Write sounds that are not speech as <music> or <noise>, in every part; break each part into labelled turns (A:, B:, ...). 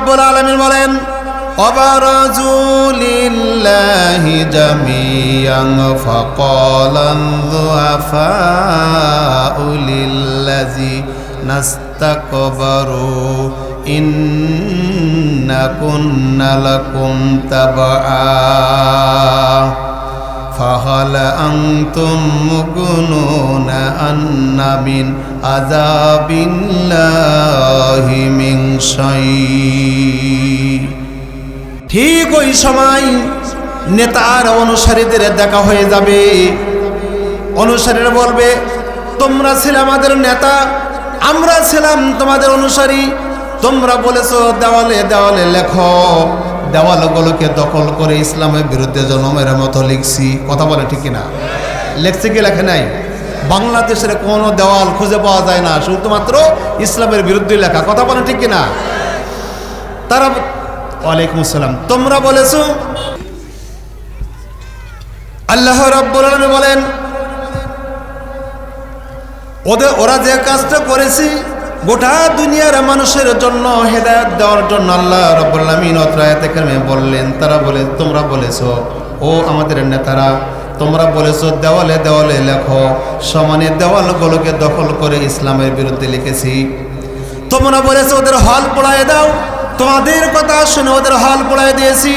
A: রব্বুল আলামিন বলেন وبرزوا لله جميعا فقال الضعفاء للذين استكبروا إنا كنا لكم تبعا فهل أنتم مغنون أن من عذاب الله من شيء ঠিক ওই সময় নেতার অনুসারীদের দেখা হয়ে যাবে অনুসারীরা বলবে তোমরা ছিলে আমাদের নেতা আমরা ছিলাম তোমাদের অনুসারী তোমরা বলেছো দেওয়ালে দেওয়ালে লেখো দেওয়ালগুলোকে দখল করে ইসলামের বিরুদ্ধে জনমের মতো লিখছি, কথা বলে ঠিক না লেখছে কি, লেখে নাই? বাংলাদেশের কোনো দেওয়াল খুঁজে পাওয়া যায় না, শুধুমাত্র ইসলামের বিরুদ্ধে লেখা, কথা বলে ঠিক না তারা ওয়ালাইকুম আসসালাম। তোমরা বলেছ, আল্লাহ রাব্বুল বলেন, ওদের, ওরা যে কাজটা করেছি গোটা দুনিয়ার মানুষের জন্য হেদায়ত দেওয়ার জন্য আল্লাহ অত্রায়াতে কারমে বললেন, তারা বলে, তোমরা বলেছ, ও আমাদের নেতারা, তোমরা বলেছ, দেওয়ালে দেওয়ালে লেখো, সমানে দেওয়ালগুলোকে দখল করে ইসলামের বিরুদ্ধে লিখেছি। তোমরা বলেছ, ওদের হল পড়ায় দাও, তোমাদের কথা শুনে ওদের হল পড়ায় দিয়েছি।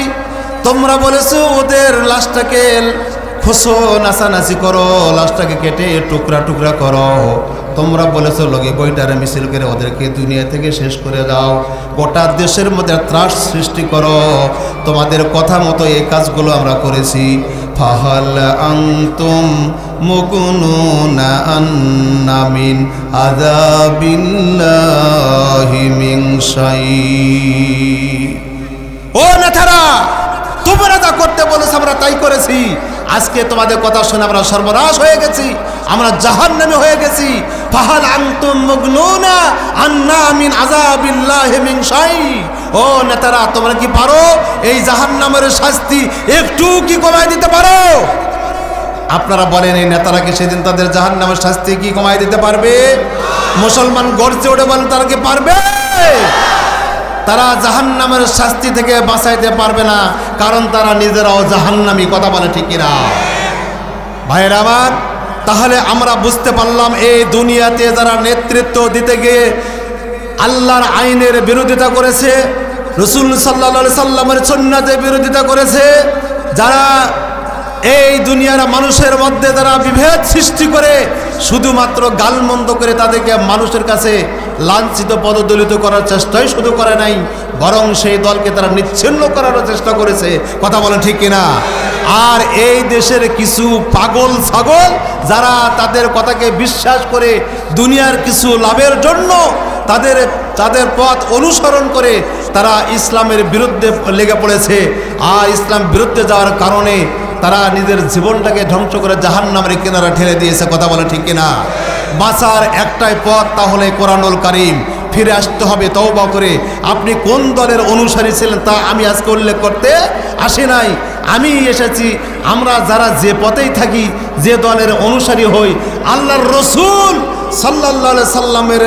A: তোমরা বলেছ, ওদের লাশটাকে খোসো, নাচানাচি করো, লাশটাকে কেটে টুকরা টুকরা করো। তোমরা বলেছ, লগে বইটারে মিছিল করে ওদেরকে দুনিয়া থেকে শেষ করে দাও। গোটা দেশের মধ্যে ত্রাস সৃষ্টি করো। তোমাদের কথা মতো এই কাজগুলো আমরা করেছি। ফাহাল আংতুম মুকুনুনা আন্নামিন আযাবিল্লাহি মিন ও নেতারা, তোমরা যা করতে বলেছ আমরা তাই করেছি। আজকে তোমাদের কথা শুনে আমরা সর্বনাশ হয়ে গেছি, আমরা জাহান নামে হয়ে গেছি। ফাহাল আনতুম মুগনুনা আন্না মিন আযাবিল্লাহি মিন শাই। ও নেতারা, তোমরা কি পারো এই জাহান্নামের শাস্তি একটু কি কমায় দিতে পারো? আপনারা বলেন, এই নেতারা কি সেদিন তাদের জাহান্নামের শাস্তি কি কমায় দিতে পারবে? মুসলমান গর্জে ওঠে বলেন, তারা কি পারবে? তারা জাহান্নামের শাস্তি থেকে বাঁচাইতে পারবে না, কারণ তারা নিজেরাও জাহান্নামি, কথা বলে ঠিক কিনা? ভাইয়ের আমার, তাহলে আমরা বুঝতে পারলাম এই দুনিয়াতে যারা নেতৃত্ব দিতে গিয়ে আল্লাহর আইনের বিরোধিতা করেছে, রসুল সাল্লা সাল্লামের সন্ন্যাতের বিরোধিতা করেছে, যারা এই দুনিয়ার মানুষের মধ্যে তারা বিভেদ সৃষ্টি করে, শুধুমাত্র গালমন্দ করে তাদেরকে মানুষের কাছে লাঞ্ছিত, পদদলিত করার চেষ্টাই শুধু করে নাই, বরং সেই দলকে তারা নিচ্ছিন্ন করার চেষ্টা করেছে। কথা বলেন ঠিক কিনা? আর এই দেশের কিছু পাগল ছাগল যারা তাদের কথাকে বিশ্বাস করে দুনিয়ার কিছু লাভের জন্য তাদের তাদের পথ অনুসরণ করে তারা ইসলামের বিরুদ্ধে লেগে পড়েছে। আর ইসলাম বিরুদ্ধে যাওয়ার কারণে তারা নিজের জীবনটাকে ধ্বংস করে জাহান নামের কিনারা ঠেলে দিয়েছে, কথা বলে ঠিক কিনা? বাঁচার একটাই পথ তাহলে কোরআনুল কারিম। ফিরে আসতে হবে, তওবা করে। আপনি কোন দলের অনুসারী ছিলেন তা আমি আজকে উল্লেখ করতে আসি নাই। আমি এসেছি, আমরা যারা যে পথেই থাকি, যে দলের অনুসারী হই, আল্লাহর রসুল সাল্লাহ সাল্লামের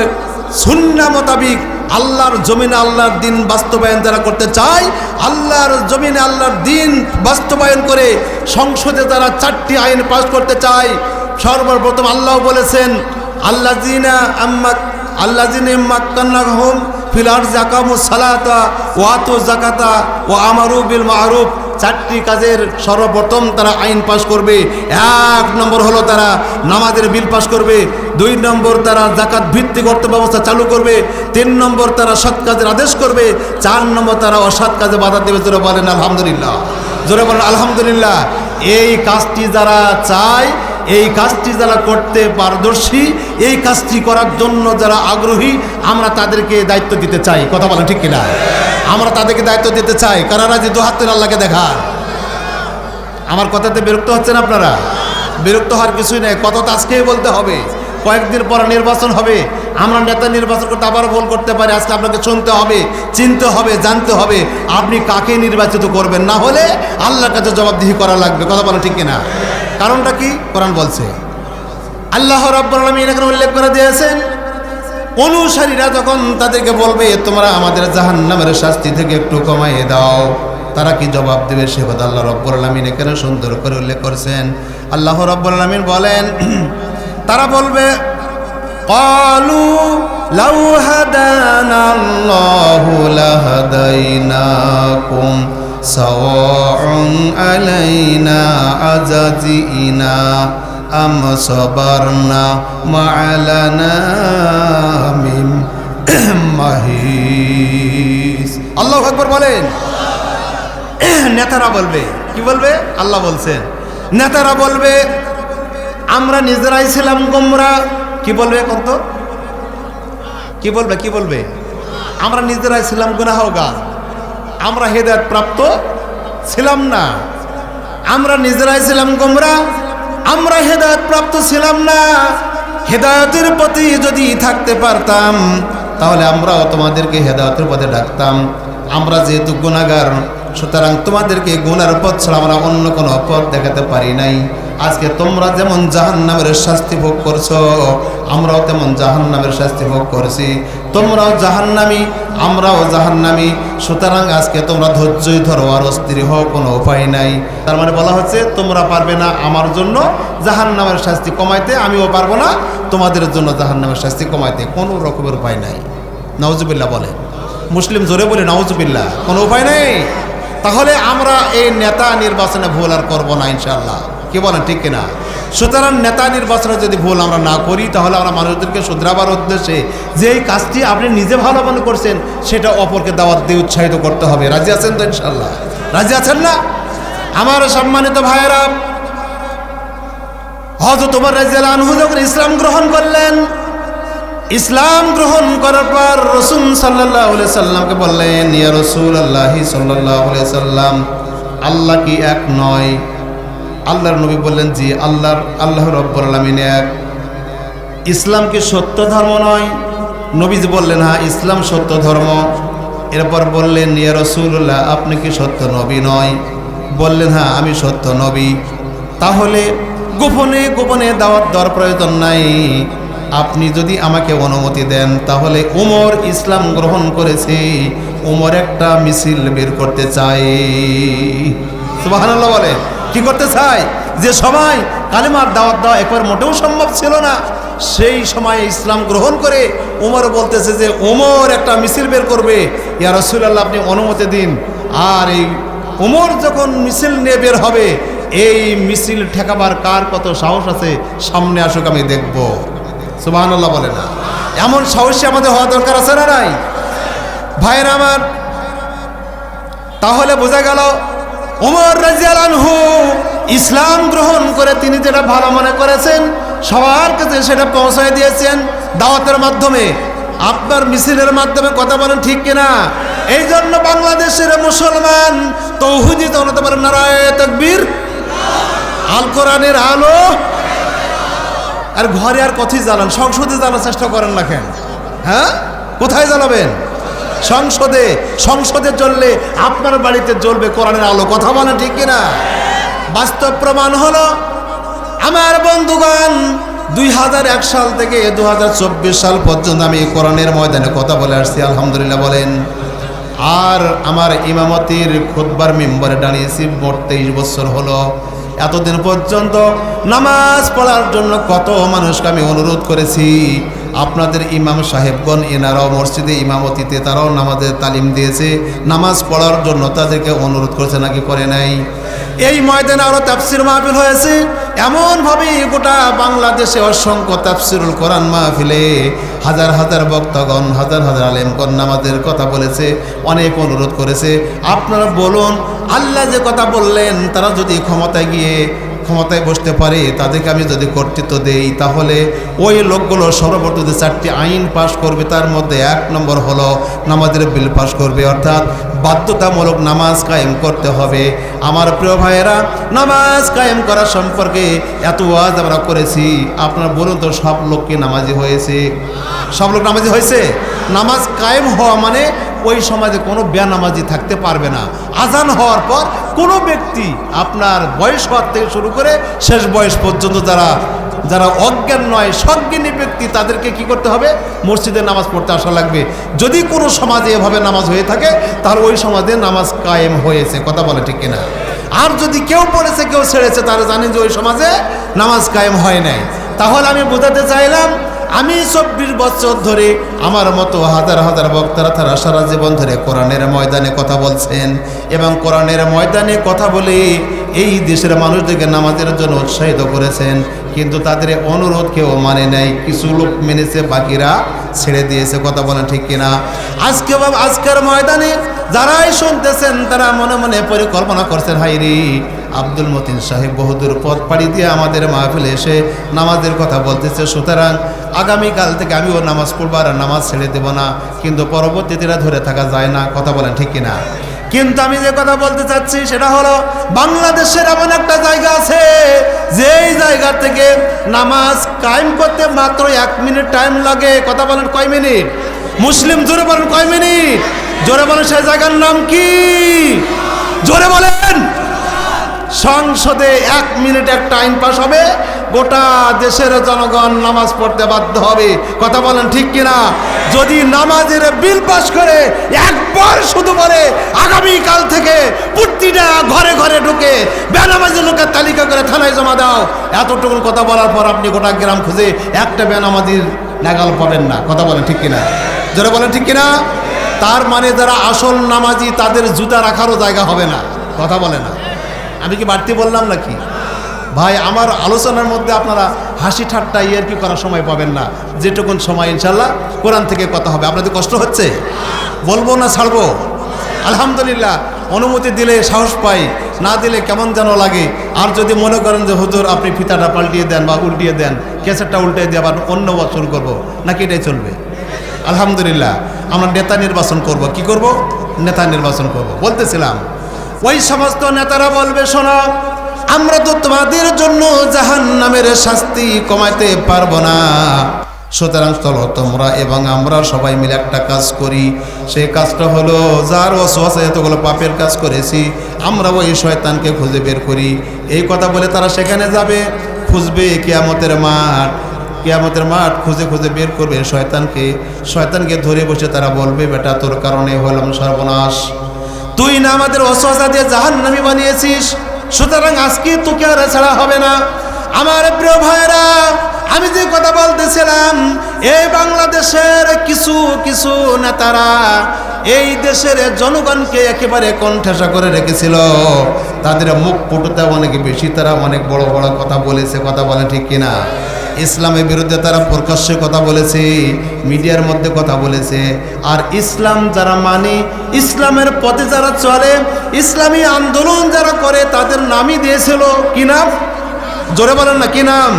A: সুন্না মোতাবিক আল্লাহর জমিনে আল্লাহর দিন বাস্তবায়ন যারা করতে চায়, আল্লাহর জমিনে আল্লাহর দিন বাস্তবায়ন করে সংসদে তারা চারটি আইন পাস করতে চায়। সর্বপ্রথম আল্লাহ বলেছেন আল্লাহ জিনা আম্মাক আল্লাহ জিনে হোম ফিলার জাকামু সালাতা ওয়াতু জাকাতা ও আমারু বিল মারুফ। চারটি কাজের সর্বপ্রথম তারা আইন পাশ করবে। এক নম্বর হলো তারা নামাজের বিল পাশ করবে। দুই নম্বর তারা জাকাত ভিত্তিক অর্থ ব্যবস্থা চালু করবে। তিন নম্বর তারা সৎ কাজের আদেশ করবে। চার নম্বর তারা অসৎ কাজে বাধা দেবে। জোরে বলেন, আলহামদুলিল্লাহ। জোরে বলেন, আলহামদুলিল্লাহ। এই কাজটি যারা চায়, এই কাজটি যারা করতে পারদর্শী, এই কাজটি করার জন্য যারা আগ্রহী, আমরা তাদেরকে দায়িত্ব দিতে চাই। কথা বলেন ঠিক কিনা? আমরা তাদেরকে দায়িত্ব দিতে চাই। কারণ যে দু হাতের আল্লাহকে দেখার আমার কথাতে বিরক্ত হচ্ছেন আপনারা? বিরক্ত হওয়ার কিছুই নেই। কত তো আজকেই বলতে হবে। কয়েকদিন পর নির্বাচন হবে। আমরা নেতা নির্বাচন করতে আবারও ভুল করতে পারি। আজকে আপনাকে শুনতে হবে, চিনতে হবে, জানতে হবে। আপনি কাকে নির্বাচিত করবেন? না হলে আল্লাহর কাছে জবাবদিহি করা লাগবে। কথা বলা ঠিক কিনা? কারণটা কি? কোরআন বলছে, আল্লাহ রাব্বুল আলামিন এখানে উল্লেখ করে দিয়েছেন অনুসারীরা যখন তাদেরকে বলবে তোমরা আমাদের জাহান নামের শাস্তি থেকে একটু কমাইয়ে দাও তারা কি জবাব দেবে সে কথা আল্লাহ রব্বুল আলমিন এখানে সুন্দর করে উল্লেখ করছেন আল্লাহ রব্বুল আলমিন বলেন তারা বলবে قالوا لو هدانا الله لهديناكم سواء علينا أجزئنا أم صبرنا ما لنا من মাহিস আল্লাহ আকবর বলেন নেতারা বলবে কি বলবে আল্লাহ বলছেন নেতারা বলবে আমরা নিজেরাই ছিলাম গোমরা কি বলবে কত কি বলবে কি বলবে আমরা নিজেরাই ছিলাম গুনাহগা আমরা হেদায়ত প্রাপ্ত ছিলাম না আমরা নিজেরাই ছিলাম গোমরা আমরা হেদায়ত প্রাপ্ত ছিলাম না। হেদায়তের পথে যদি থাকতে পারতাম, তাহলে আমরাও তোমাদেরকে হেদায়তের পথে ডাকতাম। আমরা যেহেতু গুণাগার সুতরাং তোমাদেরকে গুনার পথ ছাড়া আমরা অন্য কোনো পথ দেখাতে পারি নাই। আজকে তোমরা যেমন জাহান নামের শাস্তি ভোগ করছ, আমরাও তেমন জাহান নামের শাস্তি ভোগ করছি। তোমরাও জাহান্নামি, আমরাও জাহান্নামি। সুতরাং আজকে তোমরা ধৈর্যই ধরো আর অস্থির হও, কোনো উপায় নাই। তার মানে বলা হচ্ছে, তোমরা পারবে না আমার জন্য জাহান নামের শাস্তি কমাইতে, আমিও পারব না, তোমাদের জন্য জাহান নামের শাস্তি কমাইতে। কোনো রকমের উপায় নাই। নওয়াজুবিল্লাহ বলে। মুসলিম জোরে বলে নওয়াজুবিল্লাহ কোনো উপায় নেই? তাহলে আমরা এই নেতা নির্বাচনে ভুল আর করব না ইনশাল্লাহ কি বলেন, ঠিক কিনা? সুতরাং নেতা নির্বাচনে যদি ভুল আমরা না করি, তাহলে আমরা মানুষদেরকে শুধরাবার উদ্দেশ্যে যে এই কাজটি আপনি নিজে ভালো মনে করছেন, সেটা অপরকে দাওয়াত দিয়ে উৎসাহিত করতে হবে। রাজি আছেন তো ইনশাল্লাহ রাজি আছেন না? আমার সম্মানিত ভাইয়েরা হজরত তোমার রাজিয়াল আনহু যখন ইসলাম গ্রহণ করলেন ইসলাম গ্রহণ করার পর রসুল সাল্লাহ সাল্লামকে বললেন, ইয়া রসুল আল্লাহি সাল্লাহ সাল্লাম, আল্লাহ কি এক নয়? আল্লাহর নবী বললেন, জি, আল্লাহর আল্লাহ রব্বর আলমিন এক। ইসলাম কি সত্য ধর্ম নয়? নবীজি বললেন হ্যাঁ ইসলাম সত্য ধর্ম। এরপর বললেন, ইয়া রসুল্লাহ আপনি কি সত্য নবী নয়? বললেন হ্যাঁ আমি সত্য নবী। তাহলে গোপনে গোপনে দাওয়াত দেওয়ার প্রয়োজন নাই। আপনি যদি আমাকে অনুমতি দেন, তাহলে উমর ইসলাম গ্রহণ করেছে। উমর একটা মিছিল বের করতে চাই সুবাহান্লাহ বলে, কি করতে চায়? যে সময় কালিমার দাওয়াত দেওয়া একবার মোটেও সম্ভব ছিল না, সেই সময় ইসলাম গ্রহণ করে উমর বলতেছে যে, উমর, একটা মিছিল বের করবে। ইয়া রসুল্লাহ আপনি অনুমতি দিন। আর এই উমর যখন মিছিল নিয়ে বের হবে, এই মিছিল ঠেকাবার কার কত সাহস আছে? সামনে আসুক, আমি দেখব। সুবাহান্লাহ বলে না। এমন সাহসী আমাদের হওয়া দরকার আছে না নাই? ভাইয়ের আমার, তাহলে বোঝা গেল ওমর রাজিয়ালানহু ইসলাম গ্রহণ করে তিনি যেটা ভালো মনে করেছেন, সবার কাছে সেটা পৌঁছায় দিয়েছেন দাওয়াতের মাধ্যমে। আপনার মিছিলের মাধ্যমে কথা বলেন ঠিক কিনা? এই জন্য বাংলাদেশের মুসলমান তৌহুদি জনতা বলেন, নারায় তকবীর। আল কোরআনের আলো আর ঘরে আর কথাই জ্বালান? সংসদে জ্বালার চেষ্টা করেন না কেন? হ্যাঁ? কোথায় জ্বালাবেন? সংসদে। সংসদে জ্বললে আপনার বাড়িতে জ্বলবে কোরআনের আলো। কথা বলে ঠিক কিনা? বাস্তব প্রমাণ হলো, আমার বন্ধুগণ, দুই হাজার এক সাল থেকে দু হাজার চব্বিশ সাল পর্যন্ত আমি কোরআনের ময়দানে কথা বলে আসছি। আলহামদুলিল্লাহ বলেন। আর আমার ইমামতির খুদ্বার মেম্বারে দাঁড়িয়েছি, মোট তেইশ বছর হলো। এতদিন পর্যন্ত নামাজ পড়ার জন্য কত মানুষকে আমি অনুরোধ করেছি। আপনাদের ইমাম সাহেবগণ, এনারাও মসজিদে ইমামতিতে, তারাও নামাজের তালিম দিয়েছে, নামাজ পড়ার জন্য তাদেরকে অনুরোধ করেছে নাকি করে নাই? এই ময়দানে আরও তাফসির মাহফিল হয়েছে এমনভাবে গোটা বাংলাদেশে অসংখ্য তাফসিরুল কোরআন মাহফিলে হাজার হাজার বক্তগণ, হাজার হাজার আলেমগণ নামাজের কথা বলেছে, অনেক অনুরোধ করেছে। আপনারা বলুন, আল্লাহ যে কথা বললেন, তারা যদি ক্ষমতায় গিয়ে ক্ষমতায় বসতে পারে, তাদেরকে আমি যদি কর্তৃত্ব দেই, তাহলে ওই লোকগুলো সর্বপ্রথম চারটি আইন পাশ করবে, তার মধ্যে এক নম্বর হলো নামাজের বিল পাশ করবে, অর্থাৎ বাধ্যতামূলক নামাজ কায়েম করতে হবে। আমার প্রিয় ভাইয়েরা, নামাজ কায়েম করা সম্পর্কে এত ওয়াজ আমরা করেছি, আপনার বলুন তো, সব লোককে নামাজি হয়েছে? সব লোক নামাজি হয়েছে? নামাজ কায়েম হওয়া মানে ওই সমাজে কোনো বেনামাজি থাকতে পারবে না। আজান হওয়ার পর কোনো ব্যক্তি আপনার বয়স হওয়ার থেকে শুরু করে শেষ বয়স পর্যন্ত যারা যারা অজ্ঞান নয়, সজ্ঞানী ব্যক্তি, তাদেরকে কি করতে হবে? মসজিদে নামাজ পড়তে আসা লাগবে। যদি কোনো সমাজে এভাবে নামাজ হয়ে থাকে, তাহলে ওই সমাজে নামাজ কায়েম হয়েছে। কথা বলে ঠিক কিনা? আর যদি কেউ পড়েছে কেউ ছেড়েছে তারা জানেন যে ওই সমাজে নামাজ কায়েম হয় নাই। তাহলে আমি বোঝাতে চাইলাম আমি চব্বিশ বছর ধরে আমার মতো হাজার হাজার বক্তারা তারা সারা জীবন ধরে কোরআনের ময়দানে কথা বলছেন এবং কোরআনের ময়দানে কথা বলে এই দেশের মানুষদেরকে নামাজের জন্য উৎসাহিত করেছেন। কিন্তু তাদের অনুরোধ কেউ মানে নাই, কিছু লোক মেনেছে, বাকিরা ছেড়ে দিয়েছে। কথা বলেন ঠিক কিনা? আজকে আজকের ময়দানে যারাই শুনতেছেন, তারা মনে মনে পরিকল্পনা করছেন হাইরি আব্দুল মতিন সাহেব বহুদূর পথ পাড়ি দিয়ে আমাদের মাহফিলে এসে নামাজের কথা বলতেছে, সুতরাং আগামীকাল থেকে আমিও নামাজ পড়ব আর নামাজ ছেড়ে দেবো না, কিন্তু পরবর্তীতে ধরে থাকা যায় না, কথা বলেন ঠিক কিনা? কিন্তু আমি যে কথা বলতে চাচ্ছি সেটা হলো, বাংলাদেশের এমন একটা জায়গা আছে, যেই জায়গা থেকে নামাজ কায়েম করতে মাত্র এক মিনিট টাইম লাগে। কথা বলেন কয় মিনিট? মুসলিম জোরে বলেন কয় মিনিট? জোরে বলেন সেই জায়গার নাম কি? জোরে বলেন! সংসদে এক মিনিট এক টাইম পাস হবে। গোটা দেশের জনগণ নামাজ পড়তে বাধ্য হবে। কথা বলেন ঠিক কিনা? যদি নামাজের বিল পাস করে, একবার শুধু বলে, আগামীকাল থেকে প্রতিটা ঘরে ঘরে ঢুকে বেনামাজি লোকের তালিকা করে থানায় জমা দাও। এতটুকু কথা বলার পর আপনি গোটা গ্রাম খুঁজে একটা বেনামাজির নাগাল পাবেন না। কথা বলেন ঠিক কিনা? যারা বলেন ঠিক কিনা? তার মানে যারা আসল নামাজি, তাদের জুতা রাখারও জায়গা হবে না। কথা বলে না। আমি কি বাড়তি বললাম নাকি? ভাই, আমার আলোচনার মধ্যে আপনারা হাসি ঠাট্টা ইয়ের কি করার সময় পাবেন না। যেটুকুন সময় ইনশাল্লাহ কোরআন থেকে কথা হবে। আপনাদের কষ্ট হচ্ছে? বলব না ছাড়বো? আলহামদুলিল্লাহ, অনুমতি দিলে সাহস পাই, না দিলে কেমন যেন লাগে। আর যদি মনে করেন যে, হুজুর, আপনি ফিতাটা পাল্টিয়ে দেন বা উল্টিয়ে দেন কেসেটটা উল্টে দিয়ে আবার অন্য বছর করব। নাকি এটাই চলবে? আলহামদুলিল্লাহ, আমরা নেতা নির্বাচন করব। কি করব? নেতা নির্বাচন করব। বলতেছিলাম ওই সমস্ত নেতারা বলবে, শোনো, আমরা তো তোমাদের জন্য জাহান নামের শাস্তি কমাইতে পারব না। সুতরাং চলো তোমরা এবং আমরা সবাই মিলে একটা কাজ করি। সেই কাজটা হলো, যার অসুয়াশে এতগুলো পাপের কাজ করেছি, আমরা ওই শয়তানকে খুঁজে বের করি। এই কথা বলে তারা সেখানে যাবে, খুঁজবে কেয়ামতের মাঠ। কেয়ামতের মাঠ খুঁজে খুঁজে বের করবে শয়তানকে। শয়তানকে ধরে বসে তারা বলবে, বেটা, তোর কারণে হলাম সর্বনাশ। তুই না আমাদের অসহসা দিয়ে জাহান নামি বানিয়েছিস, সুতরাং আজকে তোকে আর ছাড়া হবে না। আমার প্রিয় ভাইরা আমি যে কথা বলতেছিলাম এই বাংলাদেশের কিছু কিছু নেতারা এই দেশের জনগণকে একেবারে কণ্ঠাসা করে রেখেছিল। তাদের মুখ ফুটুতে অনেক বেশি, তারা অনেক বড় বড় কথা বলেছে, কথা বলে ঠিক কিনা। ইসলামের বিরুদ্ধে তারা প্রকাশ্যে কথা বলেছে, মিডিয়ার মধ্যে কথা বলেছে। আর ইসলাম যারা মানে ইসলামের পথে যারা চলে, ইসলামী আন্দোলন যারা করে, তাদের নামই দিয়েছিল কি নাম? জোরে বলেন না, কি নাম?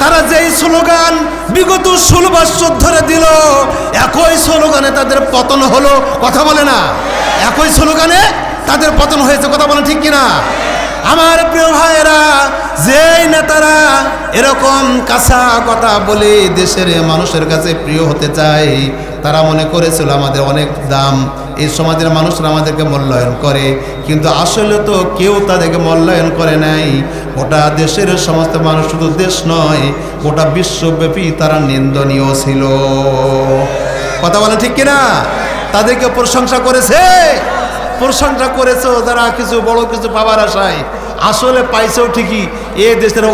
A: তারা যেই স্লোগান বিগত ষোলো বছর ধরে দিল, একই স্লোগানে তাদের পতন হলো, কথা বলে না। একই স্লোগানে তাদের পতন হয়েছে, কথা বলে ঠিক কিনা? আমার প্রিয় ভাইয়েরা যেই নেতারা এরকম কাঁচা কথা বলে দেশের মানুষের কাছে প্রিয় হতে চায়, তারা মনে করেছিল আমাদের অনেক দাম। এই সমাজের মানুষরা আমাদেরকে মূল্যায়ন করে। কিন্তু আসলে তো কেউ তাদেরকে মূল্যায়ন করে নাই। গোটা দেশের সমস্ত মানুষ শুধু দেশ নয়, গোটা বিশ্বব্যাপী তারা নিন্দনীয় ছিল। কথা বলে ঠিক কিনা? তাদেরকে প্রশংসা করেছে? প্রশংসা করেছ যারা কিছু বড় কিছু পাবার আশায়। আসলে পাইছেও ঠিকই এ দেশের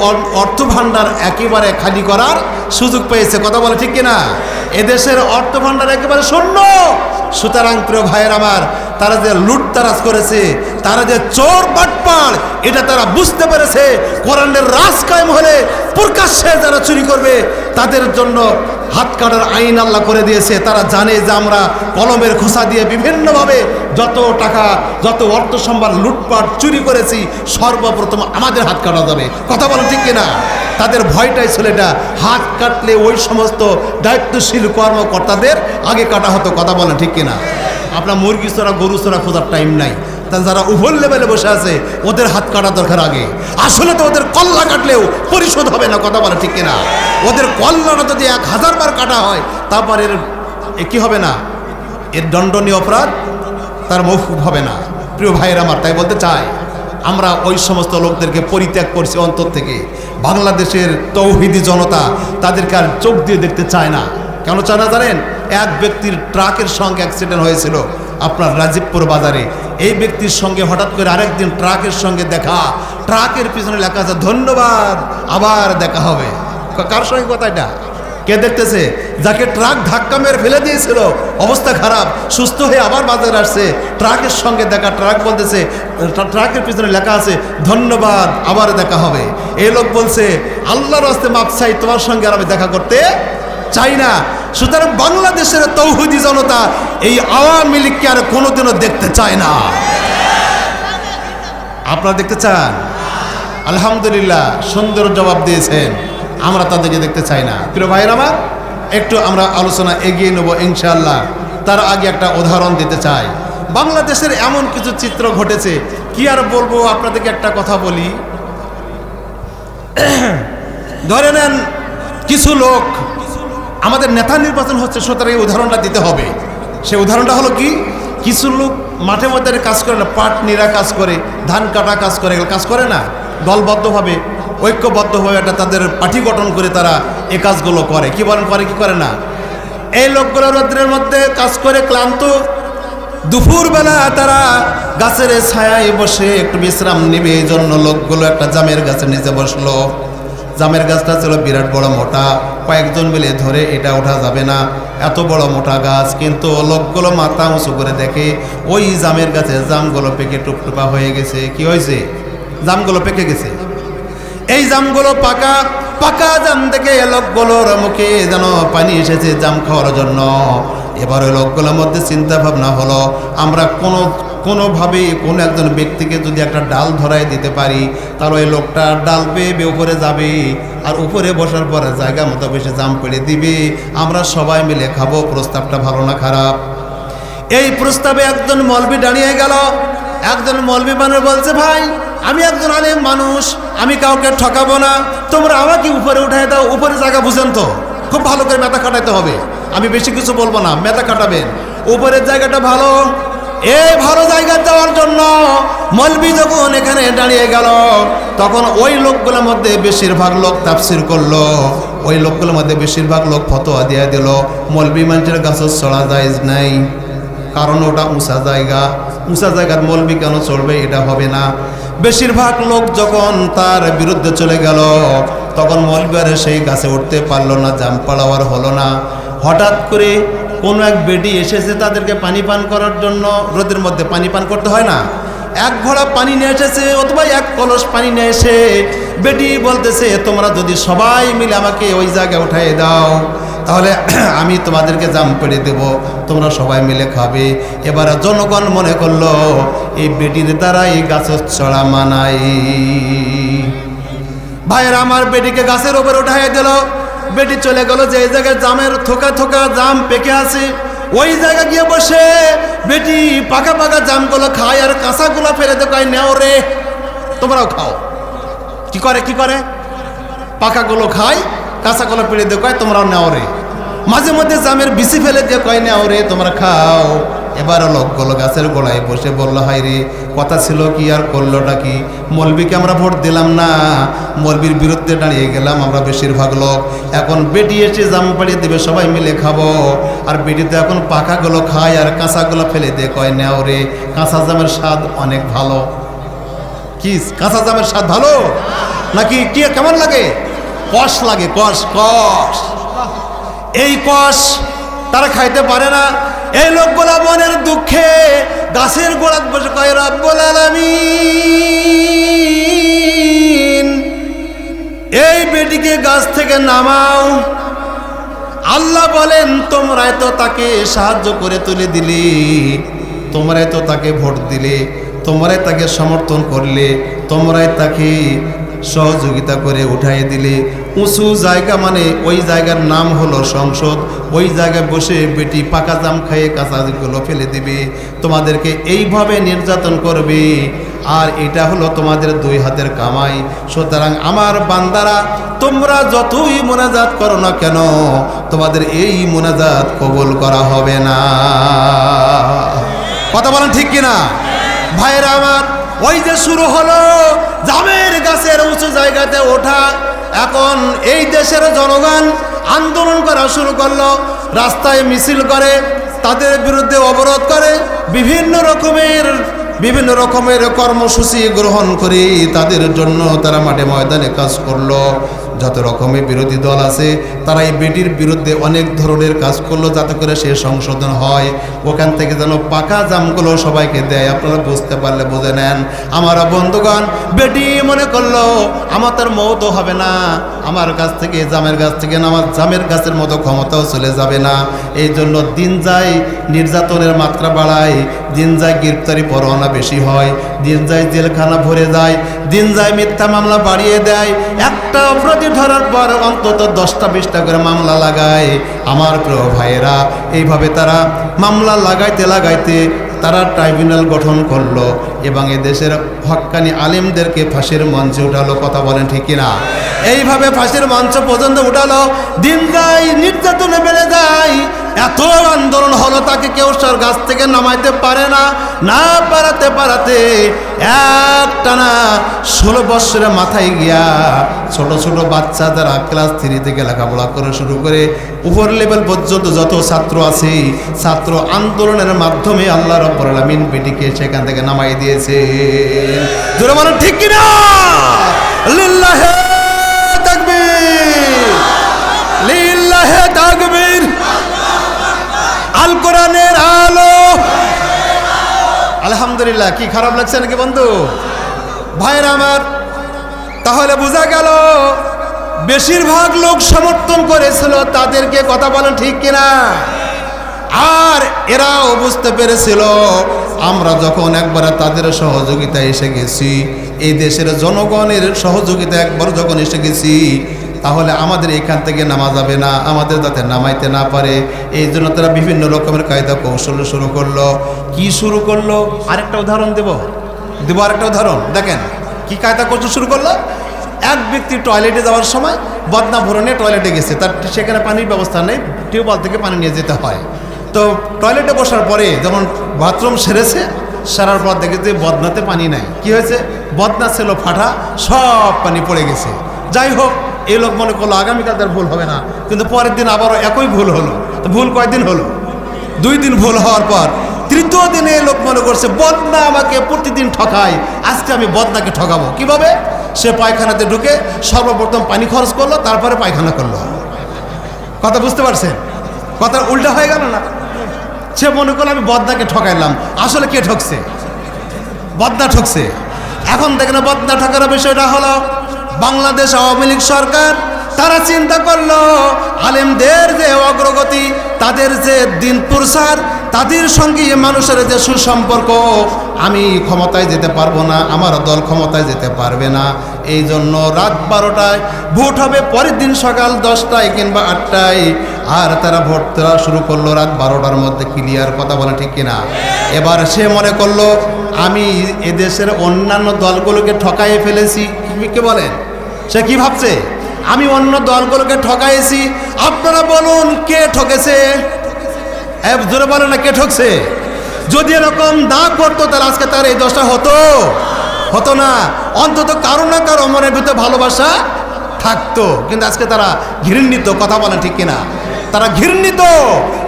A: অর্থ ভাণ্ডার একেবারে খালি করার সুযোগ পেয়েছে। কথা বলে ঠিক কিনা? এদেশের অর্থ ভাণ্ডার একেবারে শূন্য। সুতরাং প্রিয় ভাইয়ের আমার তারা যে লুটতারাজ করেছে, তারা যে চোর বাটপাড়, এটা তারা বুঝতে পেরেছে। কোরআনের রাজ কায়েম হলে প্রকাশ্যে যারা চুরি করবে, তাদের জন্য হাত কাটার আইন আল্লাহ করে দিয়েছে। তারা জানে যে আমরা কলমের খোসা দিয়ে বিভিন্নভাবে যত টাকা, যত অর্থ সম্ভার, লুটপাট, চুরি করেছি, সর্বপ্রথম আমাদের হাত কাটা যাবে। কথা বলেন ঠিক কিনা? তাদের ভয়টাই ছিল এটা। হাত কাটলে ওই সমস্ত দায়িত্বশীল কর্মকর্তাদের আগে কাটা হতো। কথা বলেন ঠিক কিনা? আপনার মুরগি চড়া গরু চড়া খোঁজার টাইম নাই। তা যারা উভয় লেভেলে বসে আছে, ওদের হাত কাটা দরকার আগে। আসলে তো ওদের কল্লা কাটলেও পরিশোধ হবে না, কথা বলে ঠিক কিনা? ওদের কল্লাটা যদি এক হাজার বার কাটা হয়, তারপর এর কি হবে না? এর দণ্ডনীয় অপরাধ, তার মৌকুব হবে না। প্রিয় ভাইয়ের আমার, তাই বলতে চাই, আমরা ওই সমস্ত লোকদেরকে পরিত্যাগ করছি অন্তর থেকে। বাংলাদেশের তৌহিদি জনতা তাদেরকে আর চোখ দিয়ে দেখতে চায় না। কেন চায় না জানেন? এক ব্যক্তির ট্রাকের সঙ্গে অ্যাক্সিডেন্ট হয়েছিল আপনার রাজীবপুর বাজারে। এই ব্যক্তির সঙ্গে হঠাৎ করে আরেকদিন ট্রাকের সঙ্গে দেখা। ট্রাকের পিছনে লেখা আছে, ধন্যবাদ, আবার দেখা হবে। কার সঙ্গে কথা এটা? কে দেখতেছে? যাকে ট্রাক ধাক্কা মেরে ফেলে দিয়েছিল। অবস্থা খারাপ, সুস্থ হয়ে আবার বাজারে আসছে। ট্রাকের সঙ্গে দেখা, ট্রাক বলতেছে ট্রাকের পিছনে লেখা আছে, ধন্যবাদ, আবার দেখা হবে। এই লোক বলছে, আল্লাহর হস্তে মাপ চাই, তোমার সঙ্গে আর আমি দেখা করতে চাই না। সুতরাং বাংলাদেশের তৌহুদি জনতা এই আওয়ামী লীগকে আর কোনোদিনও দেখতে চায় না। আপনারা দেখতে চান? আলহামদুলিল্লাহ, সুন্দর জবাব দিয়েছেন। আমরা তাদেরকে দেখতে চাই না। প্রিয় ভাইয়ের আমার, একটু আমরা আলোচনা এগিয়ে নেব ইনশাআল্লাহ। তার আগে একটা উদাহরণ দিতে চাই। বাংলাদেশের এমন কিছু চিত্র ঘটেছে, কি আর বলব আপনাদেরকে একটা কথা বলি। <clears throat> ধরে নেন, কিছু লোক আমাদের নেতা নির্বাচন হচ্ছে সুতরাং এই উদাহরণটা দিতে হবে। সে উদাহরণটা হলো কি? কিছু লোক মাঠে মধ্যে কাজ করে না পাট নিরা কাজ করে, ধান কাটা কাজ করে, এগুলো কাজ করে না? দলবদ্ধভাবে, ঐক্যবদ্ধভাবে একটা তাদের পার্টি গঠন করে তারা এ কাজগুলো করে। কি বলেন, করে কি করে না? এই লোকগুলো রৌদ্রের মধ্যে কাজ করে, ক্লান্ত। দুপুরবেলা তারা গাছের ছায়ায় বসে একটু বিশ্রাম নেবে, এই জন্য লোকগুলো একটা জামের গাছে নিচে বসল। জামের গাছটা ছিল বিরাট বড় মোটা। কয়েকজন মিলে ধরে এটা ওঠা যাবে না। এত বড় মোটা গাছ, কিন্তু লোকগুলো মাথা উঁচু করে দেখে, ওই জামের গাছে জামগুলো পেকে টুকটুপা হয়ে গেছে। কি হয়েছে? জামগুলো পেকে গেছে। এই জামগুলো পাকা পাকা জাম দেখে লোকগুলোর মুখে যেন পানি এসেছে জাম খাওয়ার জন্য। এবার লোকগুলোর মধ্যে চিন্তা ভাবনা হলো, আমরা কোনো কোনোভাবে কোনো একজন ব্যক্তিকে যদি একটা ডাল ধরায় দিতে পারি তাহলে ওই লোকটা ডাল পেয়ে উপরে যাবে আর উপরে বসার পরে জায়গা মতো বেশি জাম পেড়ে দিবে। আমরা সবাই মিলে খাব, প্রস্তাবটা ভালো না খারাপ? এই প্রস্তাবে একজন মলবি দাঁড়িয়ে গেল। একজন মলবি মানুষ বলছে, ভাই, আমি একজন আলেম মানুষ, আমি কাউকে ঠকাবো না। তোমরা আমাকে উপরে উঠাই দাও, উপরে জায়গা বুঝেন তো। খুব ভালো করে মেথা কাটাইতে হবে। আমি বেশি কিছু বলব না, মেথা কাটাবেন উপরের জায়গাটা ভালো এই ভালো জায়গা যাওয়ার জন্য মলবি যখন এখানে দাঁড়িয়ে গেল, তখন ওই লোকগুলোর মধ্যে বেশিরভাগ লোক তাফসির করল। ওই লোকগুলোর মধ্যে বেশিরভাগ লোক ফতোয়া দিয়ে দিল, মলবি মানুষের গাছের চড়া জায়জ নাই, কারণ ওটা উঁচা জায়গা। উঁচা জায়গার মলবি কেন চড়বে, এটা হবে না। বেশিরভাগ লোক যখন তার বিরুদ্ধে চলে গেল, তখন মলবিয়ারে সেই গাছে উঠতে পারল না জাম পাড়াওয়ার হলো না। হঠাৎ করে কোনো এক বেডি এসেছে তাদেরকে পানি পান করার জন্য, রোদের মধ্যে পানি পান করতে হয় না? এক ঘোড়া পানি নিয়ে এসেছে, অথবা এক কলস পানি নিয়ে এসে বেটি বলতেছে, তোমরা যদি সবাই মিলে আমাকে ওই জায়গায় উঠাই দাও, তাহলে <clears throat> আমি তোমাদেরকে জাম পেড়ে দেব, তোমরা সবাই মিলে খাবে। এবার জনগণ মনে করল, এই বেটির দ্বারা এই গাছের চড়া মানাই ভাইয়ের, আমার বেটিকে গাছের উপর উঠাই দিল। বেটি চলে গেল যে এই জায়গায় জামের থোকা থোকা জাম পেকে আছে, ওই জায়গা গিয়ে বসে বেটি পাকা পাকা জামগুলো খায় আর কাঁচাগুলো ফেলে দে কয়, নেও রে, তোমরাও খাও। কি করে কি করে? পাকাগুলো খায় কাঁচাগুলো পেড়ে দিয়ে, কয়, তোমরাও নেও রে। মাঝে মধ্যে জামের বিসি ফেলে দিয়ে, কয়, নেও রে, তোমরা খাও। এবার লোকগুলো গাছের গোড়ায় বসে বলল হাই রে, কথা ছিল কি আর করলোটা কি? মলবিকে আমরা ভোট দিলাম না। মলবির বিরুদ্ধে দাঁড়িয়ে গেলাম আমরা বেশিরভাগ লোক। এখন বেটি এসে জাম পাড়িয়ে দেবে, সবাই মিলে খাব। আর বেটি তো এখন পাকাগুলো খায় আর কাঁচাগুলো ফেলে দিয়ে কয়, নেও রে, কাঁচা জামের স্বাদ অনেক ভালো। কি, কাঁচা জামের স্বাদ ভালো? নাকি কি, কেমন লাগে? কষ লাগে, কষ কষ। এই কষ তারা খাইতে পারে না। এই লোকগুলা মনের দুঃখে গাছের গোড়াত বসে কয়, রব্বুল আলামিন, এই বেটিকে গাছ থেকে নামাও। আল্লাহ বলেন, তোমরাই তো তাকে সাহায্য করে তুলে দিলে, তোমরাই তো তাকে ভোট দিলে, তোমরাই তাকে সমর্থন করলে, তোমরাই তাকে সহযোগিতা করে উঠাই দিলে। উঁচু জায়গা মানে ওই জায়গার নাম হলো সংসদ। ওই জায়গায় বসে বেটি পাকা জাম খাইয়ে কাঁচাগুলো ফেলে দিবে। তোমাদেরকে এইভাবে নির্যাতন করবে। আর এটা হলো তোমাদের দুই হাতের কামাই। সুতরাং আমার বান্দারা, তোমরা যতই মোনাজাত করো না কেন, তোমাদের এই মোনাজাত কবুল করা হবে না। কথা বলেন ঠিক কিনা? ভাইরা আমার, ওই যে শুরু হলো, জামের গাছের উঁচু জায়গাতে ওঠা এখন এই দেশের জনগণ আন্দোলন করা শুরু করল, রাস্তায় মিছিল করে, তাদের বিরুদ্ধে অবরোধ করে, বিভিন্ন রকমের বিভিন্ন রকমের কর্মসূচি গ্রহণ করে তাদের জন্য তারা মাঠে ময়দানে কাজ করল। যত রকমের বিরোধী দল আছে, তারা এই বেটির বিরুদ্ধে অনেক ধরনের কাজ করল যাতে করে সে সংশোধন হয়। ওখান থেকে যেন পাকা জামগুলো সবাইকে দেয়, আপনারা বুঝতে পারলে বুঝে নেন। আমার বন্ধুগণ, বেটি মনে করল, আমার তার মৌত হবে না। আমার কাছ থেকে, জামের গাছ থেকে না, আমার জামের গাছের মতো ক্ষমতাও চলে যাবে না। এই জন্য দিন যায়, নির্যাতনের মাত্রা বাড়ায়, দিন যায় গ্রেপ্তারি পরোয়ানা বেশি হয়। দিন যায় জেলখানা ভরে যায়, দিন যায় মিথ্যা মামলা বাড়িয়ে দেয়। একটা অপরাধী ধরার পর অন্তত দশটা বিশটা করে মামলা লাগায়। আমার প্রিয় ভাইয়েরা, এইভাবে তারা মামলা লাগাইতে লাগাইতে তারা ট্রাইব্যুনাল গঠন করল এবং দেশের হক্কানি আলিমদেরকে ফাঁসির মঞ্চে উঠালো, কথা বলেন ঠিক কিনা? এইভাবে ফাঁসির মঞ্চ পর্যন্ত উঠালো, দিন যায় এত আন্দোলন হলো তাকে কেউ সর গাছ থেকে নামাইতে পারে না না পারাতে পারাতে একটানা ষোলো বৎসরের মাথায় গিয়া ছোট ছোট বাচ্চা যারা ক্লাস থ্রি থেকে লেখাপড়া করে শুরু করে উপর লেভেল পর্যন্ত যত ছাত্র আছে, ছাত্র আন্দোলনের মাধ্যমে আল্লাহ রব্বুল আলামিন বেটিকে সেখান থেকে নামাই দিয়েছে। ঠিক কিনা? লিল্লাহে তাকবীর তাকবীর। আল কোরআনের আলো। আলহামদুলিল্লাহ, কি খারাপ লাগছে নাকি বন্ধু? ভাইরা আমার, তাহলে বোঝা গেল, বেশিরভাগ লোক সমর্থন করেছিল তাদেরকে কথা বলেন ঠিক কিনা? আর এরাও বুঝতে পেরেছিল, আমরা যখন একবার তাদের সহযোগিতা এসে গেছি, এই দেশের জনগণের সহযোগিতা একবার যখন এসে গেছি তাহলে আমাদের এখান থেকে নামা যাবে না, আমাদের যাতে নামাইতে না পারে। এই জন্য তারা বিভিন্ন রকমের কায়দা কৌশল শুরু করল। কি শুরু করল? আরেকটা উদাহরণ দেব। দেবো আরেকটা উদাহরণ। দেখেন, কি কায়দা কৌশল শুরু করল? এক ব্যক্তি টয়লেটে যাওয়ার সময় বদনা ভরণে টয়লেটে গেছে। তার সেখানে পানির ব্যবস্থা নেই, টিউবওয়েল থেকে পানি নিয়ে যেতে হয়। তো টয়লেটে বসার পরে যেমন বাথরুম সেরেছে, সারার পর দেখে যে বদনাতে পানি নাই। কি হয়েছে? বদনা ছিল ফাটা, সব পানি পড়ে গেছে। যাই হোক এই লোক মনে করল আগামীকাল তার ভুল হবে না। কিন্তু পরের দিন আবারও একই ভুল হলো। তো ভুল কয়দিন হলো? দুই দিন ভুল হওয়ার পর তৃতীয় দিনে এই লোক মনে করছে বদনা আমাকে প্রতিদিন ঠকায়। আজকে আমি বদনাকে ঠকাবো। কীভাবে? সে পায়খানাতে ঢুকে সর্বপ্রথম পানি খরচ করল, তারপরে পায়খানা করল। কথা বুঝতে পারছেন? কথা উল্টা হয়ে গেল না? সে মনে করল, আমি বদনাকে ঠকাইলাম। আসলে কে ঠকছে? বদনা ঠকছে। এখন দেখেন বদনা ঠকার বিষয়টা হলো বাংলাদেশ আওয়ামী লীগ সরকার, তারা চিন্তা করল, আলেমদের যে অগ্রগতি, তাদের যে দিন প্রসার, তাদের সঙ্গে মানুষের যে সুসম্পর্ক, আমি ক্ষমতায় যেতে পারব না, আমার দল ক্ষমতায় যেতে পারবে না। এই জন্য রাত বারোটায় ভোট হবে, পরের দিন সকাল দশটায় কিংবা আটটায়, আর তারা ভোট দেওয়া শুরু করল রাত বারোটার মধ্যে। ক্লিয়ার কথা বলে ঠিক কিনা? এবার সে মনে করল আমি এদেশের অন্যান্য দলগুলোকে ঠকাইয়ে ফেলেছি। কে বলেন? সে কি ভাবছে? আমি অন্য দলগুলোকে ঠকাইছি আপনারা বলুন, কে ঠকেছে? জোরে বলেন না, কে ঠকছে? যদি এরকম না করতো তাহলে আজকে তার এই দশটা হতো? হতো না। অন্তত কারও না কারও মনের ভিতরে ভালোবাসা থাকতো। কিন্তু আজকে তারা ঘৃণিত কথা বলেন ঠিক কিনা। তারা ঘৃণিত।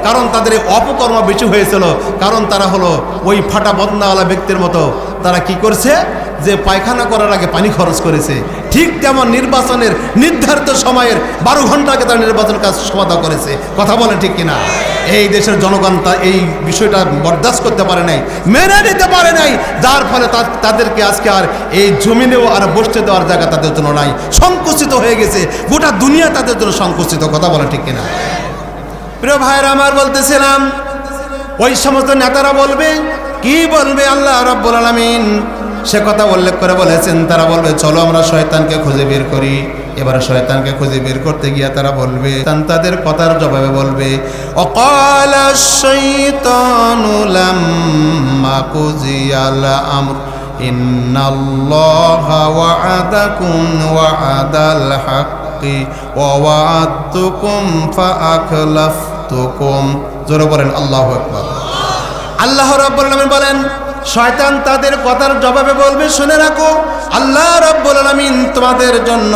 A: কারণ তাদের অপকর্ম বেশি হয়েছিল। কারণ তারা হলো ওই ফাটা বদনাওয়ালা ব্যক্তির মতো। তারা কি করছে? যে পায়খানা করার আগে পানি খরচ করেছে। ঠিক তেমন নির্বাচনের নির্ধারিত সময়ের বারো ঘণ্টা আগে তারা নির্বাচন কাজ সমাধা করেছে। কথা বলে ঠিক কিনা? এই দেশের জনগণ তা এই বিষয়টা বরদাস্ত করতে পারে নাই, মেনে নিতে পারে নাই। যার ফলে তাদেরকে আজকে আর এই জমিনেও আর বসতে দেওয়ার জায়গা তাদের জন্য নাই। সংকুচিত হয়ে গেছে। গোটা দুনিয়া তাদের জন্য সংকুচিত। কথা বলে ঠিক কিনা? প্রিয় ভাইয়ের, আমার বলতেছিলাম, ওই সমস্ত নেতারা বলবে, কি বলবে আল্লাহ রব্বুল আলামিন? সে কথা উল্লেখ করে বলেছেন, তারা বলবে, চলো আমরা শয়তানকে খুঁজে বের করি। এবার শয়তানকে খুঁজে বের করতে গিয়ে তারা বলবে তাদের কথার জবাবে বলবে, অকাল শৈতানু লাম্মা কুজিয়াল আমর ইন্নাল্লাহা ওয়া'আদাকুম ওয়া'আদাল হাক্কি ওয়া'আদতুকুম ফাআখলাফতুকুম জোরে বলেন, আল্লাহ আকবার। আল্লাহ রাব্বুল আলামিন বলেন, শয়তান তাদের কথার জবাবে বলবে, শুনে রাখো, আল্লাহ রব্বুল আলামিন তোমাদের জন্য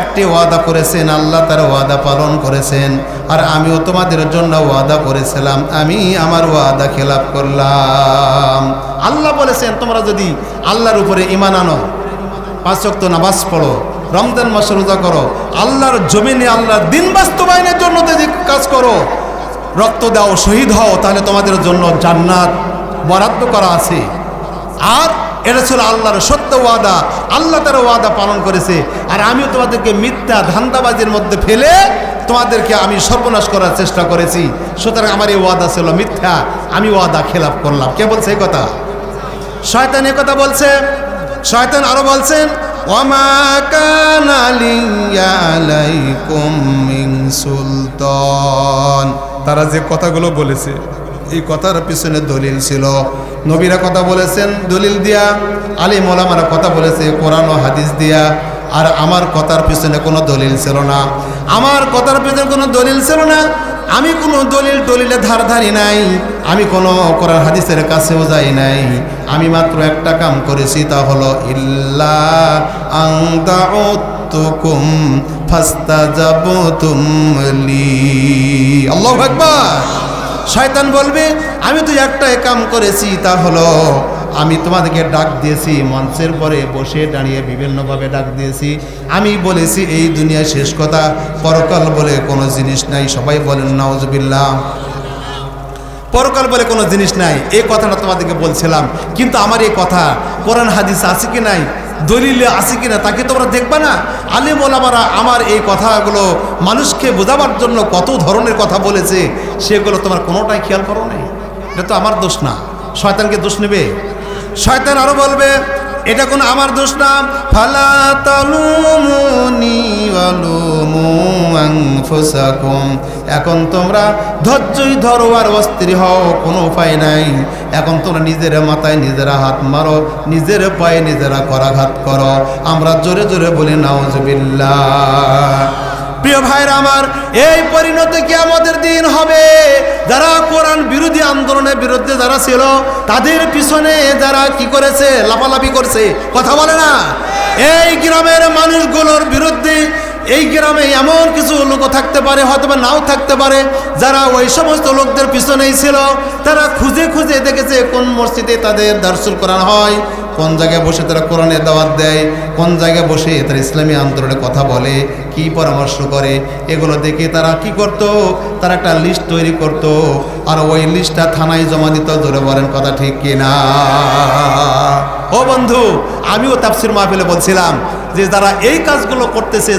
A: একটি ওয়াদা করেছেন, আল্লাহ তার ওয়াদা পালন করেছেন, আর আমিও তোমাদের জন্য ওয়াদা করেছিলাম, আমি আমার ওয়াদা খেলাপ করলাম। আল্লাহ বলেছেন, তোমরা যদি আল্লাহর উপরে ইমান আনো, পাঁচ নামাজ পড়ো রমজান মাসে রোজা করো। আল্লাহর জমিনে আল্লাহর দিন বাস্তবায়নের জন্য কাজ করো, রক্ত দাও, শহীদ হও, তাহলে তোমাদের জন্য জান্নাত বরাদ্দ করা আছে। আর এটা ছিল আল্লাহর সত্য ওয়াদা। আল্লাহ তার ওয়াদা পালন করেছে। আর আমিও তোমাদেরকে মিথ্যা ধান্দাবাজির মধ্যে ফেলে তোমাদেরকে আমি সর্বনাশ করার চেষ্টা করেছি। সুতরাং আমার এই ওয়াদা ছিল মিথ্যা। আমি ওয়াদা খেলাপ করলাম। কে বলছে এই কথা? শয়তান কথা বলছে? শয়তান আরও বলছেন সুলতান। তারা যে কথাগুলো বলেছে, এই কথার পিছনে দলিল ছিল। নবীরা কথা বলেছেন, দলিল দিয়া, আলী মোলামারা কথা বলেছে, কোরআন ও হাদিস দিয়া। আর আমার কথার পিছনে কোনো দলিল ছিল না। আমার কথার পিছনে কোনো দলিল ছিল না আমি কোনো দলিল দলিলে ধার ধারি নাই। আমি কোনো কোরআন হাদিসের কাছেও যাই নাই। আমি মাত্র একটা কাম করেছি, তা হলো ইল্লা আংদাউতুকুম ফাস্তাজাবতুম লি। আল্লাহু আকবার। শয়তান বলবে, আমি তো একটাই কাম করেছি, তা হলো আমি তোমাদেরকে ডাক দিয়েছি, মঞ্চের পরে বসে দাঁড়িয়ে বিভিন্নভাবে ডাক দিয়েছি। আমি বলেছি, এই দুনিয়া শেষ কথা, পরকাল বলে কোনো জিনিস নাই। সবাই বলেন, নাউজবিল্লাহ। পরকাল বলে কোনো জিনিস নাই। এই কথাটা তোমাদেরকে বলছিলাম। কিন্তু আমার এই কথা, কোরআন, হাদিস আছে কি নাই? দলিলে আছে কি না? তাকে তোমরা দেখবা না? আলিম ওলামারা আমার এই কথাগুলো মানুষকে বোঝাবার জন্য কত ধরনের কথা বলেছে, সেগুলো তোমার কোনোটাই খেয়াল করো নাই। এটা তো আমার দোষ না। শয়তানকে দোষ নেবে? শয়তান আরও বলবে, এটা কোনো আমার দোষ না। ফালা এখন তোমরা ধৈর্যই ধরো আর অস্থির হও, কোনো উপায় নাই। এখন তোমরা নিজের মাথায় নিজেরা হাত মারো, নিজের পায়ে নিজেরা করাঘাত করো। আমরা জোরে জোরে বলি, নাউজুবিল্লাহ। প্রিয় ভাইরা আমার, এই পরিণতি কি আমাদের দিন হবে। যারা কোরআন বিরোধী আন্দোলনের বিরুদ্ধে যারা ছিল, তাদের পিছনে যারা কি করেছে, লাফালাফি করছে, কথা বলে না? এই গ্রামের মানুষগুলোর বিরুদ্ধে, এই গ্রামে এমন কিছু লোক থাকতে পারে হয়তো নাও থাকতে পারে, যারা ওই সমস্ত লোকদের পিছনেই ছিল, তারা খুঁজে খুঁজে দেখেছে কোন মসজিদে তাদের দর্শন করানো হয়। কোন জায়গায় বসে তারা কোরআনের দাওয়াত দেয়, কোন জায়গায় বসে তারা ইসলামী আন্দোলনে কথা বলে, কি পরামর্শ করে, এগুলো দেখে তারা কি করত? তারা একটা লিস্ট তৈরি করত। আর ওই লিস্টটা থানায় জমা দিত, জোরে বলেন কথা ঠিক কিনা? ও বন্ধু, আমিও তাফসির মাহফিলে বলছিলাম যে যারা এই কাজগুলো করতেছে